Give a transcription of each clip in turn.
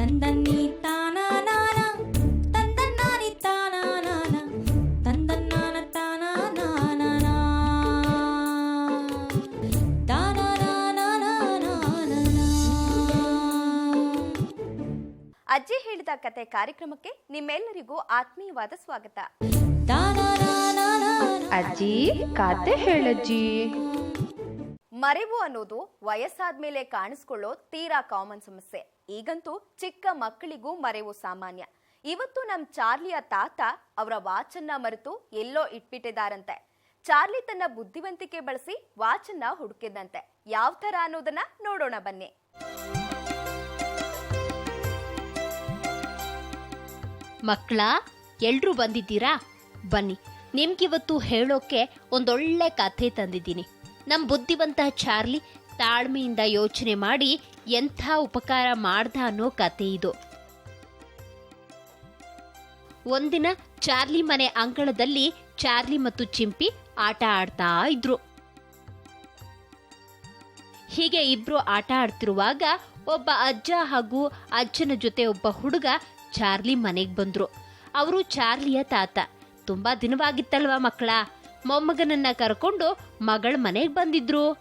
ತಂದನ್ನಿ ತಾನಾನಾನ ತಂದನ್ನಾನಿ ತಾನಾನಾನ ತಂದನ್ನಾನ ತಾನಾನಾನ ತಾನಾನಾನಾನಾನಾನ. ಅಜ್ಜಿ ಹೇಳಿದ ಕತೆ ಕಾರ್ಯಕ್ರಮಕ್ಕೆ ನಿಮ್ಮೆಲ್ಲರಿಗೂ ಆತ್ಮೀಯವಾದ ಸ್ವಾಗತ ತಾನಾನಾನಾನಾನ. ಅಜ್ಜಿ ಕತೆ ಹೇಳಜ್ಜಿ ಮರೆವು ಅನ್ನೋದು ವಯಸ್ಸಾದ್ಮೇಲೆ ಕಾಣಿಸ್ಕೊಳ್ಳೋ ತೀರಾ ಕಾಮನ್ ಸಮಸ್ಯೆ. ಈಗಂತೂ ಚಿಕ್ಕ ಮಕ್ಕಳಿಗೂ ಮರೆವು ಸಾಮಾನ್ಯ. ಇವತ್ತು ನಮ್ ಚಾರ್ಲಿಯ ತಾತ ಅವರ ವಾಚನ್ನ ಮರೆತು ಎಲ್ಲೋ ಇಟ್ಬಿಟ್ಟಿದಾರಂತೆ. ಚಾರ್ಲಿ ತನ್ನ ಬುದ್ಧಿವಂತಿಕೆ ಬಳಸಿ ವಾಚನ್ನ ಹುಡುಕಿದಂತೆ ಯಾವ ತರ ಅನ್ನೋದನ್ನ ನೋಡೋಣ ಬನ್ನಿ. ಮಕ್ಕಳ, ಎಲ್ರೂ ಬಂದಿದ್ದೀರಾ? ಬನ್ನಿ, ನಿಮ್ಗಿವತ್ತು ಹೇಳೋಕೆ ಒಂದೊಳ್ಳೆ ಕಥೆ ತಂದಿದ್ದೀನಿ. ನಮ್ಮ ಬುದ್ಧಿವಂತ ಚಾರ್ಲಿ ತಾಳ್ಮೆಯಿಂದ ಯೋಚನೆ ಮಾಡಿ ಎಂಥ ಉಪಕಾರ ಮಾಡ್ದ ಅನ್ನೋ ಕತೆ ಇದು. ಒಂದಿನ ಚಾರ್ಲಿ ಮನೆ ಅಂಗಳದಲ್ಲಿ ಚಾರ್ಲಿ ಮತ್ತು ಚಿಂಪಿ ಆಟ ಆಡ್ತಾ ಇದ್ರು. ಹೀಗೆ ಇಬ್ರು ಆಟ ಆಡ್ತಿರುವಾಗ ಒಬ್ಬ ಅಜ್ಜ ಹಾಗೂ ಅಜ್ಜನ ಜೊತೆ ಒಬ್ಬ ಹುಡುಗ ಚಾರ್ಲಿ ಮನೆಗೆ ಬಂದ್ರು. ಅವರು ಚಾರ್ಲಿಯ ತಾತ. ತುಂಬಾ ದಿನವಾಗಿತ್ತಲ್ವಾ ಮಕ್ಕಳ? ಮೊಮ್ಮಗನನ್ನ ಕರ್ಕೊಂಡು ಮಗಳ ಮನೆಗೆ ಬಂದಿದ್ರು.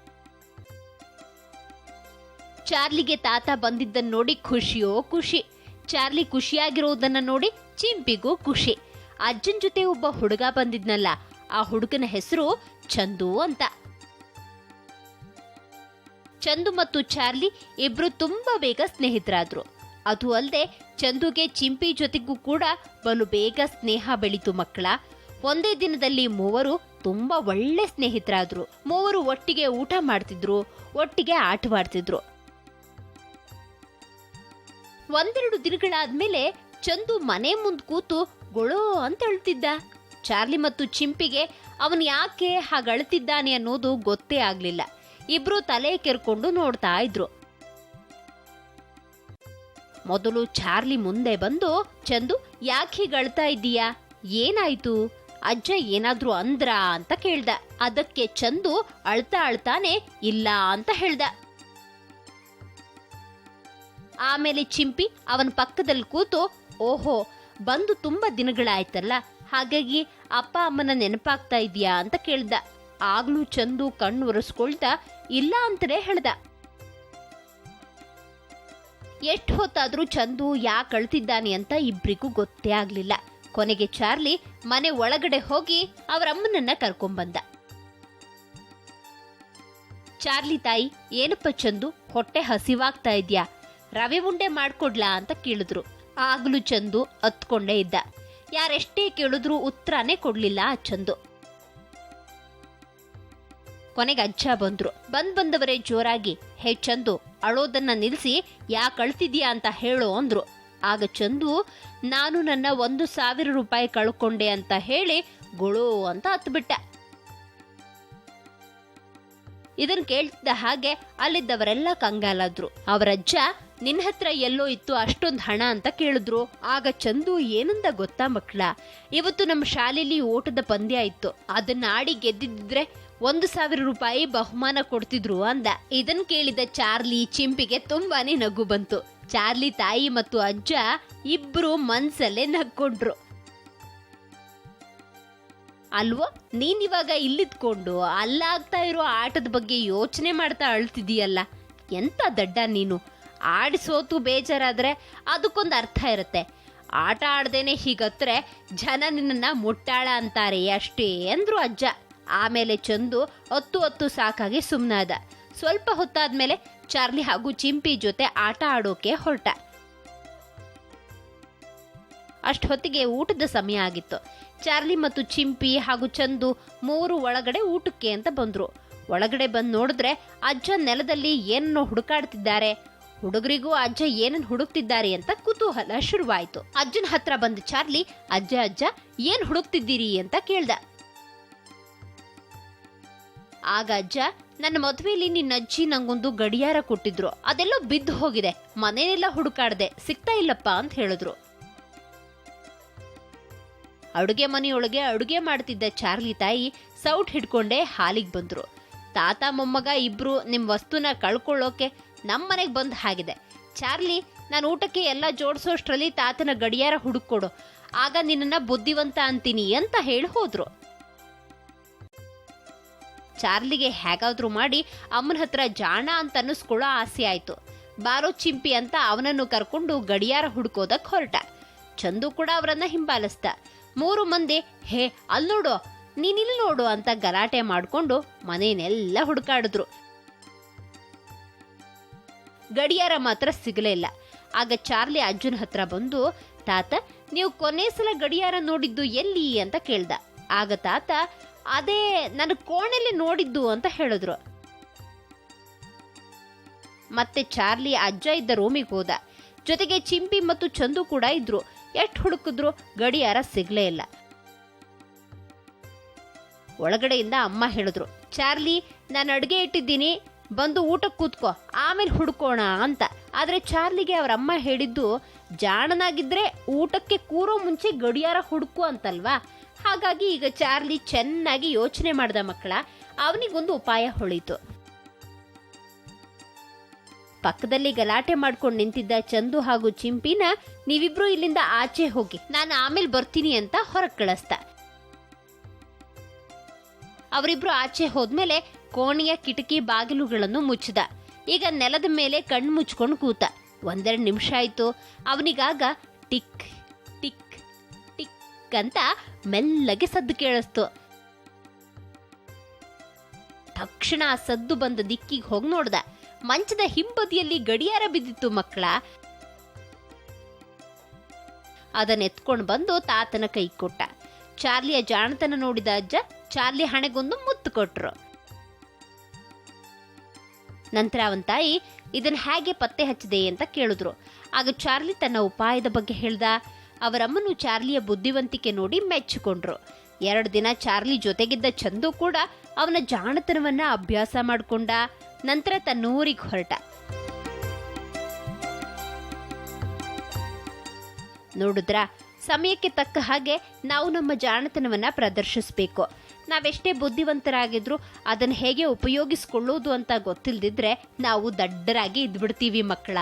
ಚಾರ್ಲಿಗೆ ತಾತ ಬಂದಿದ್ದನ್ನ ನೋಡಿ ಖುಷಿಯೋ ಖುಷಿ. ಚಾರ್ಲಿ ಖುಷಿಯಾಗಿರೋದನ್ನ ನೋಡಿ ಚಿಂಪಿಗೂ ಖುಷಿ. ಅಜ್ಜನ್ ಜೊತೆ ಒಬ್ಬ ಹುಡುಗ ಬಂದಿದ್ನಲ್ಲ, ಆ ಹುಡುಗನ ಹೆಸರು ಚಂದು ಅಂತ. ಚಂದು ಮತ್ತು ಚಾರ್ಲಿ ಇಬ್ರು ತುಂಬಾ ಬೇಗ ಸ್ನೇಹಿತರಾದ್ರು. ಅದು ಅಲ್ಲದೆ ಚಂದುಗೆ ಚಿಂಪಿ ಜೊತೆಗೂ ಕೂಡ ಬಲು ಬೇಗ ಸ್ನೇಹ ಬೆಳೀತು ಮಕ್ಕಳ. ಒಂದೇ ದಿನದಲ್ಲಿ ಮೂವರು ತುಂಬಾ ಒಳ್ಳೆ ಸ್ನೇಹಿತರಾದ್ರು. ಮೂವರು ಒಟ್ಟಿಗೆ ಊಟ ಮಾಡ್ತಿದ್ರು, ಒಟ್ಟಿಗೆ ಆಟವಾಡ್ತಿದ್ರು. ಒಂದೆರಡು ದಿನಗಳಾದ್ಮೇಲೆ ಚಂದು ಮನೆ ಮುಂದ್ ಕೂತು ಗೊಳೋ ಅಂತ ಅಳ್ತಿದ್ದ. ಚಾರ್ಲಿ ಮತ್ತು ಚಿಂಪಿಗೆ ಅವನು ಯಾಕೆ ಹಾಗಳ್ತಿದ್ದಾನೆ ಅನ್ನೋದು ಗೊತ್ತೇ ಆಗ್ಲಿಲ್ಲ. ಇಬ್ರು ತಲೆ ಕೆರ್ಕೊಂಡು ನೋಡ್ತಾ ಇದ್ರು. ಮೊದಲು ಚಾರ್ಲಿ ಮುಂದೆ ಬಂದು ಚಂದು, ಯಾಕೆ ಹೀಗಳ್ತಾ ಇದ್ದೀಯಾ? ಏನಾಯ್ತು? ಅಜ್ಜ ಏನಾದ್ರೂ ಅಂದ್ರ ಅಂತ ಕೇಳ್ದ. ಅದಕ್ಕೆ ಚಂದು ಅಳ್ತಾ ಅಳ್ತಾನೆ ಇಲ್ಲ ಅಂತ ಹೇಳ್ದ. ಆಮೇಲೆ ಚಿಂಪಿ ಅವನ ಪಕ್ಕದಲ್ಲಿ ಕೂತು, ಓಹೋ, ಬಂದು ತುಂಬಾ ದಿನಗಳಾಯ್ತಲ್ಲ, ಹಾಗಾಗಿ ಅಪ್ಪ ಅಮ್ಮನ ನೆನಪಾಗ್ತಾ ಇದೆಯಾ ಅಂತ ಕೇಳ್ದ. ಆಗ್ಲೂ ಚಂದು ಕಣ್ಣು ಒರೆಸ್ಕೊಳ್ತಾ ಇಲ್ಲ ಅಂತಲೇ ಹೇಳ್ದ. ಎಷ್ಟು ಹೊತ್ತಾದ್ರೂ ಚಂದು ಯಾಕೆ ಅಳ್ತಿದ್ದಾನೆ ಅಂತ ಇಬ್ರಿಗೂ ಗೊತ್ತೇ ಆಗ್ಲಿಲ್ಲ. ಕೊನೆಗೆ ಚಾರ್ಲಿ ಮನೆ ಒಳಗಡೆ ಹೋಗಿ ಅವರಮ್ಮನನ್ನ ಕರ್ಕೊಂಬಂದ ಚಾರ್ಲಿ ತಾಯಿ, ಏನಪ್ಪ ಚಂದು, ಹೊಟ್ಟೆ ಹಸಿವಾಗ್ತಾ ಇದ್ಯಾ? ರವೆ ಉಂಡೆ ಮಾಡ್ಕೊಡ್ಲಾ? ಅಂತ ಕೇಳಿದ್ರು. ಆಗ್ಲೂ ಚಂದು ಅತ್ಕೊಂಡೇ ಇದ್ದ. ಯಾರೆಷ್ಟೇ ಕೇಳಿದ್ರು ಉತ್ತರನೇ ಕೊಡ್ಲಿಲ್ಲ ಆ ಚಂದು. ಕೊನೆಗೆ ಅಜ್ಜ ಬಂದ್ರು. ಬಂದ್ ಬಂದವರೇ ಜೋರಾಗಿ, ಹೇ ಚಂದು, ಅಳೋದನ್ನ ನಿಲ್ಸಿ, ಯಾಕೆ ಅಳ್ತಿದ್ಯಾ ಅಂತ ಹೇಳು ಅಂದ್ರು. ಆಗ ಚಂದು, ನಾನು ನನ್ನ ಒಂದು ಸಾವಿರ ರೂಪಾಯಿ ಕಳ್ಕೊಂಡೆ ಅಂತ ಹೇಳಿ ಗುಳು ಅಂತ ಹತ್ಬಿಟ್ಟ. ಇದನ್ನು ಕೇಳ್ತಿದ್ದ ಹಾಗೆ ಅಲ್ಲಿದ್ದವರೆಲ್ಲ ಕಂಗಾಲಾದ್ರು. ಅವರಜ್ಜ ನಿನ್ನ ಹತ್ರ ಎಲ್ಲೋ ಇತ್ತು ಅಷ್ಟೊಂದು ಹಣ ಅಂತ ಕೇಳಿದ್ರು. ಆಗ ಚಂದು ಏನಂದ ಗೊತ್ತಾ ಮಕ್ಳ ಇವತ್ತು ನಮ್ಮ ಶಾಲೆಯಲ್ಲಿ ಓಟದ ಪಂದ್ಯ ಇತ್ತು. ಅದನ್ನ ಆಡಿ ಗೆದ್ದಿದ್ರೆ ಒಂದು ಸಾವಿರ ರೂಪಾಯಿ ಬಹುಮಾನ ಕೊಡ್ತಿದ್ರು ಅಂದ. ಇದನ್ ಕೇಳಿದ ಚಾರ್ಲಿ ಚಿಂಪಿಗೆ ತುಂಬಾನೇ ನಗು ಬಂತು. ಚಾರ್ಲಿ ತಾಯಿ ಮತ್ತು ಅಜ್ಜ ಇಬ್ರು ಮನ್ಸಲ್ಲೇ ನಕ್ಕೊಂಡ್ರು ಅಲ್ವೋ, ನೀನಿವಾಗ ಇಲ್ಲಿದ್ಕೊಂಡು ಅಲ್ಲಾಗ್ತಾ ಇರೋ ಆಟದ ಬಗ್ಗೆ ಯೋಚನೆ ಮಾಡ್ತಾ ಅಳ್ತಿದೀಯಲ್ಲ ಎಂತ ದಡ್ಡ ನೀನು? ಆಡಿ ಸೋತು ಬೇಜಾರಾದ್ರೆ ಅದಕ್ಕೊಂದು ಅರ್ಥ ಇರುತ್ತೆ. ಆಟ ಆಡ್ದೇನೆ ಹೀಗತ್ರೆ ಜನ ನಿನ್ನನ್ನ ಮುಟ್ಟಾಳ ಅಂತಾರೆ ಅಷ್ಟೇ ಅಂದ್ರು ಅಜ್ಜ. ಆಮೇಲೆ ಚಂದು ಹತ್ತು ಹತ್ತು ಸಾಕಾಗಿ ಸುಮ್ಮನಾದ ಸ್ವಲ್ಪ ಹೊತ್ತಾದ್ಮೇಲೆ ಚಾರ್ಲಿ ಹಾಗೂ ಚಿಂಪಿ ಜೊತೆ ಆಟ ಆಡೋಕೆ ಹೊರಟ. ಅಷ್ಟೊತ್ತಿಗೆ ಊಟದ ಸಮಯ ಆಗಿತ್ತು. ಚಾರ್ಲಿ ಮತ್ತು ಚಿಂಪಿ ಹಾಗೂ ಚಂದು ಮೂರು ಒಳಗಡೆ ಊಟಕ್ಕೆ ಅಂತ ಬಂದರು. ಒಳಗಡೆ ಬಂದು ನೋಡಿದ್ರೆ ಅಜ್ಜ ನೆಲದಲ್ಲಿ ಏನನ್ನೋ ಹುಡುಕಾಡ್ತಿದ್ದಾರೆ. ಹುಡುಗರಿಗೂ ಅಜ್ಜ ಏನನ್ನು ಹುಡುಕ್ತಿದ್ದಾರೆ ಅಂತ ಕುತೂಹಲ ಶುರುವಾಯಿತು. ಅಜ್ಜನ ಹತ್ರ ಬಂದ ಚಾರ್ಲಿ, ಅಜ್ಜ ಅಜ್ಜ, ಏನ್ ಹುಡುಕ್ತಿದ್ದೀರಿ? ಅಂತ ಕೇಳ್ದ. ಆಗ ಅಜ್ಜ ನನ್ನ ಮದುವೆಯಲ್ಲಿ ನಿನ್ನ ಅಜ್ಜಿ ನಂಗೊಂದು ಗಡಿಯಾರ ಕೊಟ್ಟಿದ್ರು. ಅದೆಲ್ಲೋ ಬಿದ್ದು ಹೋಗಿದೆ. ಮನೆಯೆಲ್ಲ ಹುಡುಕಾಡ್ದೆ. ಸಿಗ್ತಾ ಇಲ್ಲಪ್ಪ ಅಂತ ಹೇಳಿದ್ರು. ಅಡುಗೆ ಮನೆಯೊಳಗೆ ಅಡುಗೆ ಮಾಡ್ತಿದ್ದ ಚಾರ್ಲಿ ತಾಯಿ ಸೌಟ್ ಹಿಡ್ಕೊಂಡೇ ಹಾಲಿಗೆ ಬಂದ್ರು. ತಾತ ಮೊಮ್ಮಗ ಇಬ್ರು ನಿಮ್ ವಸ್ತುನ ಕಳ್ಕೊಳ್ಳೋಕೆ ನಮ್ಮ ಮನೆಗೆ ಬಂದ್ ಹಾಗಿದೆ. ಚಾರ್ಲಿ, ನಾನು ಊಟಕ್ಕೆ ಎಲ್ಲ ಜೋಡಿಸೋಷ್ಟ್ರಲ್ಲಿ ತಾತನ ಗಡಿಯಾರ ಹುಡುಕೊಡು ಆಗ ನಿನ್ನನ್ನ ಬುದ್ಧಿವಂತ ಅಂತೀನಿ ಅಂತ ಹೇಳಿ ಹೋದ್ರು. ಚಾರ್ಲಿಗೆ ಹೇಗಾದ್ರೂ ಮಾಡಿ ಅಮ್ಮನ ಹತ್ರ ಜಾಣ ಅಂತ ಅನ್ನಿಸ್ಕೊಳ್ಳೋ ಆಸೆ ಆಯ್ತು. ಬಾರೋ ಚಿಂಪಿ ಅಂತ ಅವನನ್ನು ಕರ್ಕೊಂಡು ಗಡಿಯಾರ ಹುಡ್ಕೋದಕ್ಕೆ ಹೊರಟ. ಚಂದು ಕೂಡ ಅವರನ್ನ ಹಿಂಬಾಲಿಸ್ತ ಮೂರು ಮಂದಿ, ಹೇ ಅಲ್ಲಿ ನೋಡು ನೀನಿಲ್ಲಿ ನೋಡು ಅಂತ ಗಲಾಟೆ ಮಾಡ್ಕೊಂಡು ಮನೇನೆಲ್ಲ ಹುಡುಕಾಡಿದ್ರು. ಗಡಿಯಾರ ಮಾತ್ರ ಸಿಗಲೇ ಇಲ್ಲ. ಆಗ ಚಾರ್ಲಿ ಅಜ್ಜನ ಹತ್ರ ಬಂದು, ತಾತ, ನೀವು ಕೊನೆ ಸಲ ಗಡಿಯಾರ ನೋಡಿದ್ದು ಎಲ್ಲಿ? ಅಂತ ಕೇಳ್ದ. ಆಗ ತಾತ ಅದೇ ನನ್ನ ಕೋಣೆಯಲ್ಲಿ ನೋಡಿದ್ದು ಅಂತ ಹೇಳಿದ್ರು. ಮತ್ತೆ ಚಾರ್ಲಿ ಅಜ್ಜ ಇದ್ದ ರೂಮಿಗೆ ಹೋದ. ಜೊತೆಗೆ ಚಿಂಪಿ ಮತ್ತು ಚಂದು ಕೂಡ ಇದ್ರು. ಎಷ್ಟು ಹುಡುಕಿದ್ರು ಗಡಿಯಾರ ಸಿಗ್ಲೇ ಇಲ್ಲ. ಒಳಗಡೆಯಿಂದ ಅಮ್ಮ ಹೇಳಿದ್ರು, ಚಾರ್ಲಿ, ನಾನು ಅಡುಗೆ ಇಟ್ಟಿದ್ದೀನಿ. ಬಂದು ಊಟಕ್ಕೆ ಕೂತ್ಕೋ. ಆಮೇಲೆ ಹುಡ್ಕೋಣ ಅಂತ. ಆದರೆ ಚಾರ್ಲಿಗೆ ಅವರ ಅಮ್ಮ ಹೇಳಿದ್ದು, ಜಾಣನಾಗಿದ್ರೆ ಊಟಕ್ಕೆ ಕೂರೋ ಮುಂಚೆ ಗಡಿಯಾರ ಹುಡುಕು ಅಂತಲ್ವಾ? ಹಾಗಾಗಿ ಈಗ ಚಾರ್ಲಿ ಚೆನ್ನಾಗಿ ಯೋಚನೆ ಮಾಡಿದ ಮಕ್ಕಳ, ಅವನಿಗೊಂದು ಉಪಾಯ ಹೊಳಿತು. ಪಕ್ಕದಲ್ಲಿ ಗಲಾಟೆ ಮಾಡ್ಕೊಂಡು ನಿಂತಿದ್ದ ಚಂದು ಹಾಗೂ ಚಿಂಪಿನ ನೀವಿಬ್ರು ಇಲ್ಲಿಂದ ಆಚೆ ಹೋಗಿ, ನಾನು ಆಮೇಲೆ ಬರ್ತೀನಿ ಅಂತ ಹೊರಗೆ ಕಳಿಸ್ತ ಅವರಿಬ್ರು ಆಚೆ ಹೋದ್ಮೇಲೆ ಕೋಣೆಯ ಕಿಟಕಿ ಬಾಗಿಲುಗಳನ್ನು ಮುಚ್ಚಿದ. ಈಗ ನೆಲದ ಮೇಲೆ ಕಣ್ಣು ಮುಚ್ಕೊಂಡು ಕೂತ. ಒಂದೆರಡು ನಿಮಿಷ ಆಯ್ತು. ಅವನಿಗಾಗ ಟಿಕ್ ಟಿಕ್ ಅಂತ ಮೆಲ್ಲಗೆ ಸದ್ದು ಕೇಳಿಸ್ತು. ತಕ್ಷಣ ಸದ್ದು ಬಂದ ದಿಕ್ಕಿಗೆ ಹೋಗಿ ನೋಡ್ದ. ಮಂಚದ ಹಿಂಬದಿಯಲ್ಲಿ ಗಡಿಯಾರ ಬಿದ್ದಿತ್ತು ಮಕ್ಕಳ. ಅದನ್ನ ಎತ್ಕೊಂಡು ಬಂದು ತಾತನ ಕೈ ಕೊಟ್ಟ. ಚಾರ್ಲಿಯ ಜಾಣತನ ನೋಡಿದ ಅಜ್ಜ ಚಾರ್ಲಿ ಹಣೆಗೊಂದು ಮುತ್ತು ಕೊಟ್ರು. ನಂತರ ಅವನ ತಾಯಿ ಇದನ್ನ ಹೇಗೆ ಪತ್ತೆ ಹಚ್ಚಿದೆ? ಅಂತ ಕೇಳಿದ್ರು. ಆಗ ಚಾರ್ಲಿ ತನ್ನ ಉಪಾಯದ ಬಗ್ಗೆ ಹೇಳ್ದ ಅವರಮ್ಮನು ಚಾರ್ಲಿಯ ಬುದ್ಧಿವಂತಿಕೆ ನೋಡಿ ಮೆಚ್ಚಿಕೊಂಡ್ರು. ಎರಡು ದಿನ ಚಾರ್ಲಿ ಜೊತೆಗಿದ್ದ ಚಂದು ಕೂಡ ಅವನ ಜಾಣತನವನ್ನ ಅಭ್ಯಾಸ ಮಾಡಿಕೊಂಡ. ನಂತರ ತನ್ನೂರಿಗೆ ಹೊರಟ. ನೋಡಿದ್ರಾ, ಸಮಯಕ್ಕೆ ತಕ್ಕ ಹಾಗೆ ನಾವು ನಮ್ಮ ಜಾಣತನವನ್ನ ಪ್ರದರ್ಶಿಸಬೇಕು. ನಾವೆಷ್ಟೇ ಬುದ್ಧಿವಂತರಾಗಿದ್ರು ಅದನ್ನ ಹೇಗೆ ಉಪಯೋಗಿಸ್ಕೊಳ್ಳೋದು ಅಂತ ಗೊತ್ತಿಲ್ಲದಿದ್ರೆ ನಾವು ದಡ್ಡರಾಗಿ ಇದ್ಬಿಡ್ತೀವಿ ಮಕ್ಕಳ.